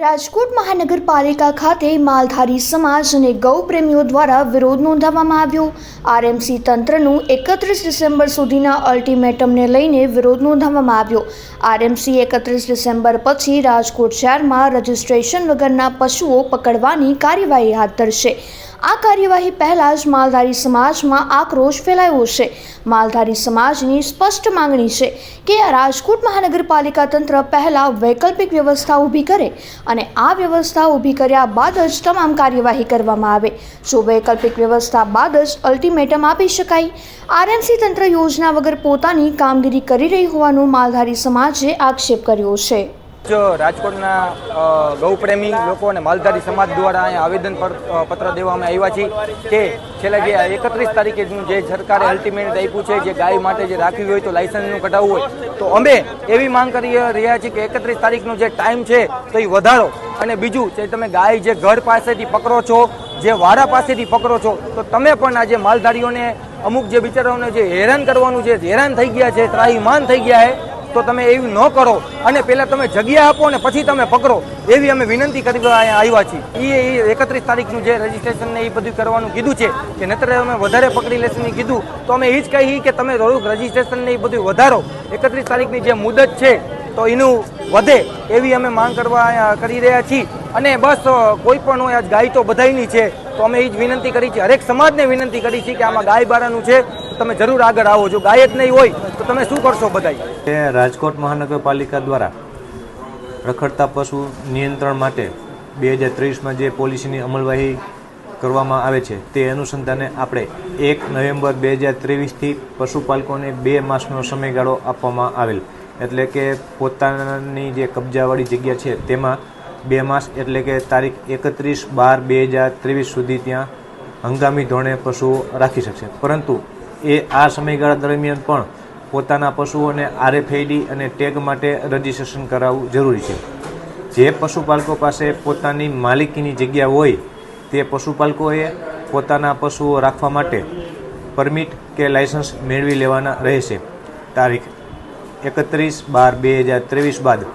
રાજકોટ મહાનગરપાલિકા ખાતે માલધારી સમાજ અને ગૌ પ્રેમીઓ દ્વારા વિરોધ નોંધાવવામાં આવ્યો. આરએમસી તંત્રનું એકત્રીસ ડિસેમ્બર સુધીના અલ્ટિમેટમને લઈને વિરોધ નોંધાવવામાં આવ્યો. આરએમસી એકત્રીસ ડિસેમ્બર પછી રાજકોટ શહેરમાં રજિસ્ટ્રેશન વગરના પશુઓ પકડવાની કાર્યવાહી હાથ ધરશે. આ કાર્યવાહી પહેલાં જ માલધારી સમાજમાં આક્રોશ ફેલાયો છે. માલધારી સમાજની સ્પષ્ટ માંગણી છે કે રાજકોટ મહાનગરપાલિકા તંત્ર પહેલાં વૈકલ્પિક વ્યવસ્થા ઊભી કરે અને આ વ્યવસ્થા ઊભી કર્યા બાદ જ તમામ કાર્યવાહી કરવામાં આવે. જો વૈકલ્પિક વ્યવસ્થા બાદ જ અલ્ટિમેટમ આપી શકાય, આરએમસી તંત્ર યોજના વગર પોતાની કામગીરી કરી રહી હોવાનો માલધારી સમાજે આક્ષેપ કર્યો છે. જો રાજકોટના ગૌપ્રેમી લોકો અને માલધારી સમાજ દ્વારા અહીંયા આવેદન પત્ર દેવામાં આવ્યા છે કે છેલ્લા જે એકત્રીસ તારીખેનું જે સરકારે અલ્ટિમેટ આપ્યું છે, જે ગાય માટે જે રાખ્યું હોય તો લાયસન્સનું કઢાવવું હોય, તો અમે એવી માંગ કરી રહ્યા છીએ કે એકત્રીસ તારીખનો જે ટાઈમ છે તો એ વધારો. અને બીજું જે તમે ગાય જે ઘર પાસેથી પકડો છો, જે વાડા પાસેથી પકડો છો, તો તમે પણ આ જે માલધારીઓને અમુક જે બિચારાઓને જે હેરાન કરવાનું છે હેરાન થઈ ગયા છે, ત્રાહીમાન થઈ ગયા છે તો તમે એવું ન કરો. અને પહેલાં તમે જગ્યા આપો ને પછી તમે પકડો. એવી અમે વિનંતી કરી આવ્યા છીએ. એ એકત્રીસ તારીખનું જે રજીસ્ટ્રેશન ને એ બધું કરવાનું કીધું છે કે નહીતર અમે વધારે પકડી લેશે ને કીધું. તો અમે એ જ કહીએ કે તમે થોડુંક રજીસ્ટ્રેશન ને એ બધું વધારો. એકત્રીસ તારીખની જે મુદત છે, તો એનું વધે એવી અમે માંગ કરવા કરી રહ્યા છીએ. અને બસ કોઈ પણ હોય, આજ ગાય તો બધાની છે. તો અમે એ જ વિનંતી કરી છે. હરેક સમાજને વિનંતી કરી છે કે આમાં ગાય બારાનું છે. તમે જરૂર આગળ આવો. જો ગાય જ નહીં હોય, તો તમે શું કરશો બધાય? તે રાજકોટ મહાનગરપાલિકા દ્વારા રખડતા પશુ નિયંત્રણ માટે બે હજાર ત્રેવીસમાં જે પોલિસીની અમલવાહી કરવામાં આવે છે, તે અનુસંધાને આપણે એક નવેમ્બર બે હજાર ત્રેવીસથી પશુપાલકોને બે માસનો સમયગાળો આપવામાં આવેલ. એટલે કે પોતાની જે કબજાવાળી જગ્યા છે, તેમાં બે માસ એટલે કે તારીખ એકત્રીસ બાર બે હજાર ત્રેવીસ સુધી ત્યાં હંગામી ધોરણે પશુઓ રાખી શકશે. પરંતુ એ આ સમયગાળા દરમિયાન પણ પોતાના પશુઓને આરએફઆઈડી અને ટેગ માટે રજીસ્ટ્રેશન કરાવવું જરૂરી છે. જે પશુપાલકો પાસે પોતાની માલિકીની જગ્યા હોય, તે પશુપાલકોએ પોતાના પશુઓ રાખવા માટે પરમિટ કે લાયસન્સ મેળવી લેવાના રહેશે. તારીખ એકત્રીસ બાર બે હજાર ત્રેવીસ બાદ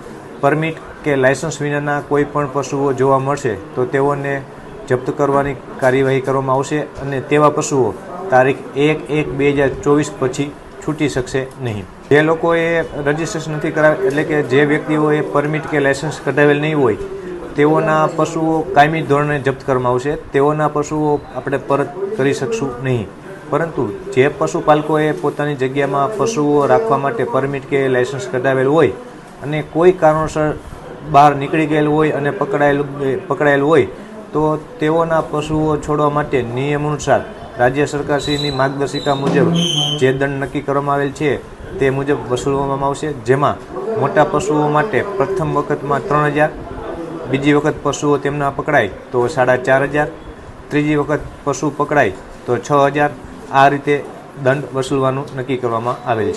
પરમિટ કે લાયસન્સ વિનાના કોઈ પણ પશુઓ જોવા મળશે, તો તેઓને જપ્ત કરવાની કાર્યવાહી કરવામાં આવશે અને તેવા પશુઓ તારીખ એક એક બે હજાર ચોવીસ પછી છૂટી શકશે નહીં. જે લોકોએ રજીસ્ટ્રેશન નથી કરાવે એટલે કે જે વ્યક્તિઓએ પરમિટ કે લાયસન્સ કઢાવેલ નહીં હોય, તેઓના પશુઓ કાયમી ધોરણે જપ્ત કરવામાં આવશે. તેઓના પશુઓ આપણે પરત કરી શકશું નહીં. પરંતુ જે પશુપાલકોએ પોતાની જગ્યામાં પશુઓ રાખવા માટે પરમિટ કે લાયસન્સ કઢાવેલ હોય અને કોઈ કારણોસર બહાર નીકળી ગયેલ હોય અને પકડાયેલું, પકડાયેલ હોય, તો તેઓના પશુઓ છોડવા માટે નિયમ અનુસાર રાજ્ય સરકારશ્રીની માર્ગદર્શિકા મુજબ જે દંડ નક્કી કરવામાં આવેલ છે, તે મુજબ વસૂલવામાં આવશે. જેમાં મોટા પશુઓ માટે પ્રથમ વખતમાં ત્રણ હજાર, બીજી વખત પશુઓ તેમના પકડાય તો સાડા ચાર હજાર, ત્રીજી વખત પશુ પકડાય તો છ હજાર. આ રીતે દંડ વસૂલવાનું નક્કી કરવામાં આવેલ છે.